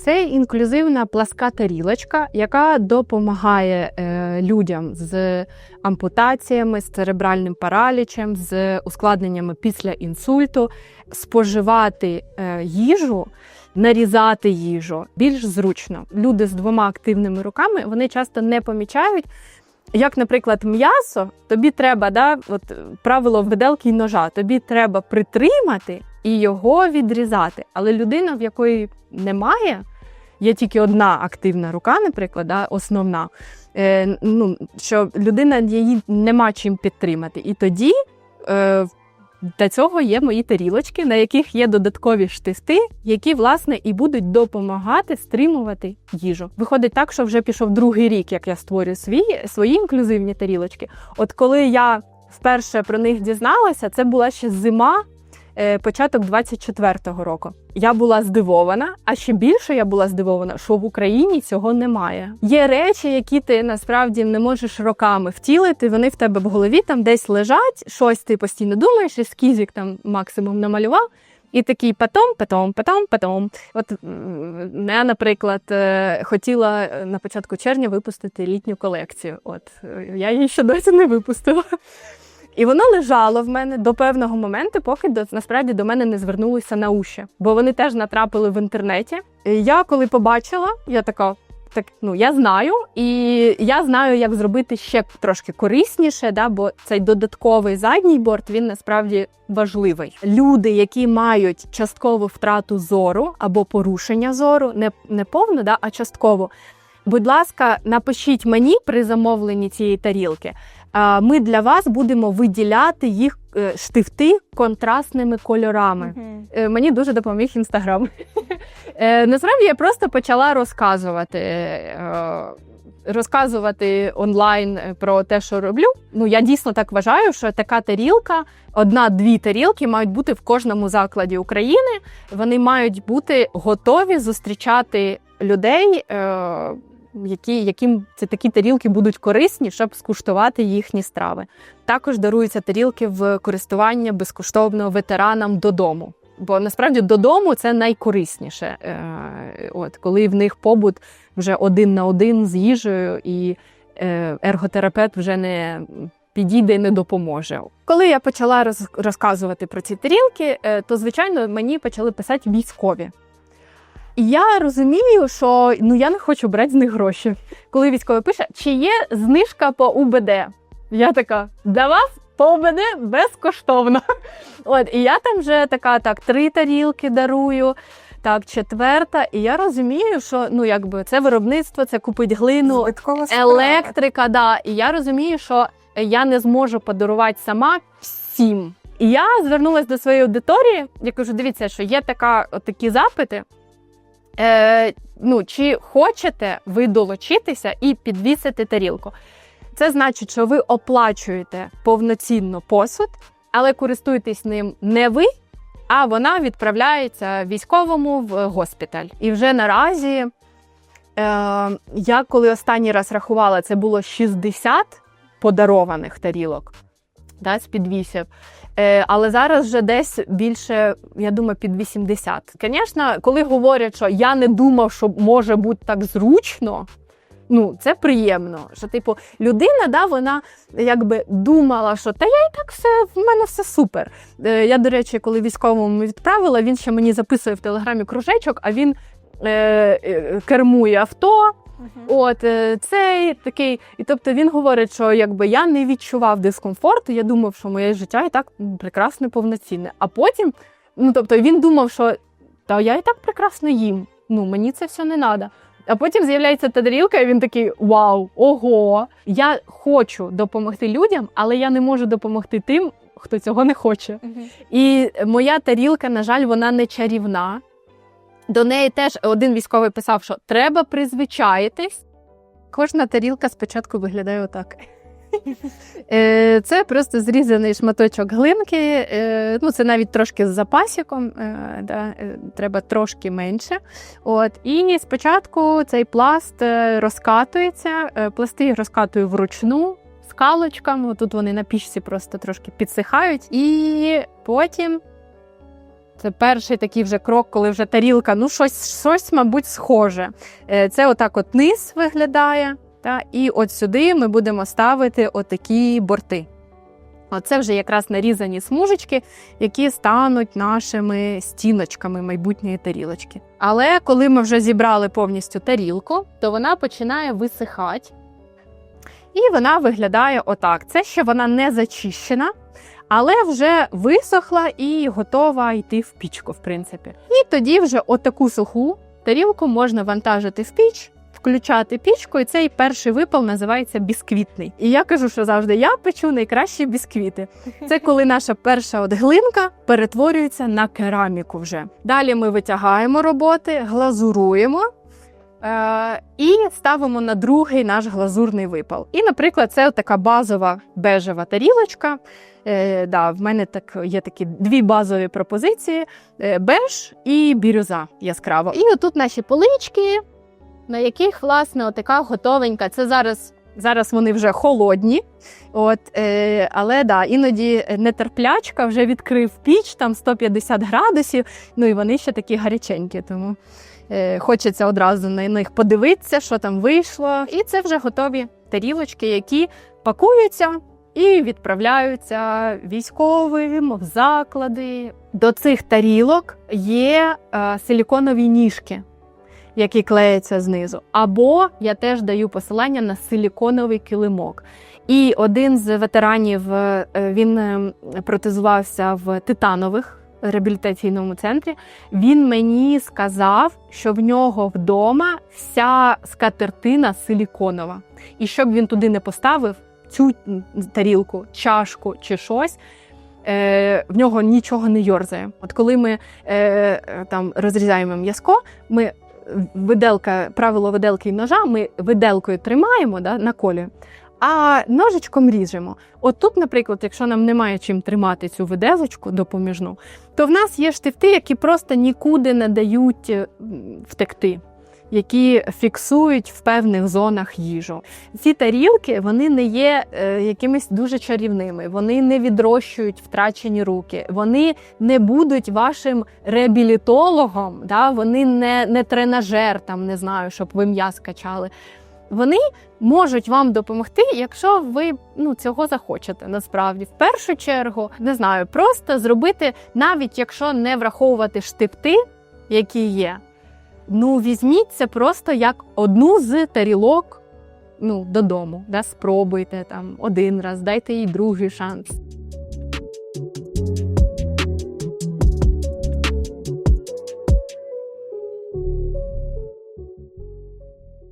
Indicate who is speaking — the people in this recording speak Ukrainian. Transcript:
Speaker 1: Це інклюзивна пласка тарілочка, яка допомагає е, людям з ампутаціями, з церебральним паралічем, з ускладненнями після інсульту споживати е, їжу. Нарізати їжу більш зручно. Люди з двома активними руками вони часто не помічають, як, наприклад, м'ясо, тобі треба, да, от, правило виделки й ножа, тобі треба притримати і його відрізати. Але людина, в якої немає, є тільки одна активна рука, наприклад, да, основна, е, ну, що людина її нема чим підтримати. І тоді е, для цього є мої тарілочки, на яких є додаткові штифти, які, власне, і будуть допомагати стримувати їжу. Виходить так, що вже пішов другий рік, як я створюю свої, свої інклюзивні тарілочки. От коли я вперше про них дізналася, це була ще зима. Е, Початок 24-го року я була здивована, а ще більше я була здивована, що в Україні цього немає. Є речі, які ти насправді не можеш роками втілити. Вони в тебе в голові там десь лежать, щось ти постійно думаєш, ескізик там максимум намалював. І такий потом, потом, потом, потом. От я, наприклад, е, хотіла е, на початку червня випустити літню колекцію. От я її ще досі не випустила. І воно лежало в мене до певного моменту, поки до насправді до мене не звернулися на уші, бо вони теж натрапили в інтернеті. І я коли побачила, я така. Так, ну я знаю, і я знаю, як зробити ще трошки корисніше, да, бо цей додатковий задній борт він насправді важливий. Люди, які мають часткову втрату зору або порушення зору, не, не повну, да, а частково. Будь ласка, напишіть мені при замовленні цієї тарілки. Ми для вас будемо виділяти їх е, штифти контрастними кольорами. Е, Мені дуже допоміг інстаграм. Е, Насправді я просто почала розказувати. Розказувати онлайн про те, що роблю. Ну я дійсно так вважаю, що така тарілка, одна-дві тарілки мають бути в кожному закладі України. Вони мають бути готові зустрічати людей, е, які, яким ці такі тарілки будуть корисні, щоб скуштувати їхні страви. Також даруються тарілки в користування безкоштовно ветеранам додому. Бо насправді додому це найкорисніше, Е, от коли в них побут вже один на один з їжею, і е, ерготерапевт вже не підійде і не допоможе. Коли я почала роз, розказувати про ці тарілки, е, то звичайно мені почали писати військові. І я розумію, що ну я не хочу брати з них гроші. Коли військовий пише, чи є знижка по УБД? Я така, для вас по УБД безкоштовно. От, і я там вже така, так, три тарілки дарую. Так, четверта, і я розумію, що ну якби це виробництво, це купить глину, електрика, да. І я розумію, що я не зможу подарувати сама всім. І я звернулася до своєї аудиторії. Я кажу: дивіться, що є така, от такі запити. Е, ну, чи хочете ви долучитися і підвісити тарілку? Це значить, що ви оплачуєте повноцінно посуд, але користуєтесь ним не ви, а вона відправляється військовому в госпіталь. І вже наразі, е, я коли останній раз рахувала, це було 60 подарованих тарілок да, з підвісів. Е, але зараз вже десь більше, я думаю, під 80. Звісно, коли говорять, що я не думав, що може бути так зручно. Ну, це приємно. Що, типу, людина, да, вона якби думала, що та я і так все, в мене все супер. Е, я, до речі, коли військовому відправила, він ще мені записує в телеграмі кружечок, а він е, е, кермує авто. От е, цей такий, і тобто він говорить, що якби я не відчував дискомфорту, я думав, що моє життя і так прекрасне, повноцінне. А потім, ну тобто, він думав, що та я і так прекрасно їм. Ну мені це все не треба. А потім з'являється та тарілка, і він такий: Вау, ого! Я хочу допомогти людям, але я не можу допомогти тим, хто цього не хоче. І моя тарілка, на жаль, вона не чарівна. До неї теж один військовий писав, що треба призвичаїтись. Кожна тарілка спочатку виглядає отак. Е, Це просто зрізаний шматочок глинки. е, Ну, це навіть трошки з запасіком, е, да, треба трошки менше. От. І спочатку цей пласт розкатується, пласти розкатую вручну скалочками. Тут вони на пічці просто трошки підсихають. І потім Це перший такий вже крок, коли вже тарілка, ну щось, щось мабуть, схоже. Е, Це отак от низ виглядає. Та, і от сюди ми будемо ставити отакі борти. Оце вже якраз нарізані смужечки, які стануть нашими стіночками майбутньої тарілочки. Але коли ми вже зібрали повністю тарілку, то вона починає висихати. І вона виглядає отак. Це ще вона не зачищена, але вже висохла і готова йти в пічку, в принципі. І тоді вже отаку суху тарілку можна вантажити в піч. Включати пічку, і цей перший випал називається бісквітний. І я кажу, що завжди я печу найкращі бісквіти. Це коли наша перша от глинка перетворюється на кераміку вже. Далі ми витягаємо роботи, глазуруємо і ставимо на другий наш глазурний випал. І, наприклад, це така базова бежева тарілочка. Е, да, в мене так є такі дві базові пропозиції: е, беж і бірюза яскрава. І отут наші полички, на яких, власне, отака готовенька. Це зараз. Зараз вони вже холодні, от, е, але да, іноді нетерплячка вже відкрив піч, там 150 градусів, ну і вони ще такі гаряченькі, тому е, хочеться одразу на них подивитися, що там вийшло. І це вже готові тарілочки, які пакуються і відправляються військовим в заклади. До цих тарілок є е, силіконові ніжки які клеяться знизу. Або я теж даю посилання на силіконовий килимок. І один з ветеранів е, він е, протезувався в титанових реабілітаційному центрі. Він мені сказав, що в нього вдома вся скатертина силіконова. І щоб він туди не поставив цю тарілку, чашку чи щось. Е, в нього нічого не йорзає. От коли ми е, там розрізаємо м'язко, ми виделка, правило виделки і ножа, ми виделкою тримаємо да, на колі, а ножичком ріжемо. От тут, наприклад, якщо нам немає чим тримати цю виделочку допоміжну, то в нас є штифти, які просто нікуди не дають втекти. Які фіксують в певних зонах їжу. Ці тарілки вони не є е, якимись дуже чарівними, вони не відрощують втрачені руки, вони не будуть вашим реабілітологом, да? вони не, не тренажер, там не знаю, щоб ви м'яз качали. Вони можуть вам допомогти, якщо ви ну, цього захочете. Насправді, в першу чергу, не знаю, просто зробити, навіть якщо не враховувати штифти, які є. Ну, візьміть це просто як одну з тарілок ну, додому. Да? Спробуйте там один раз, дайте їй другий шанс.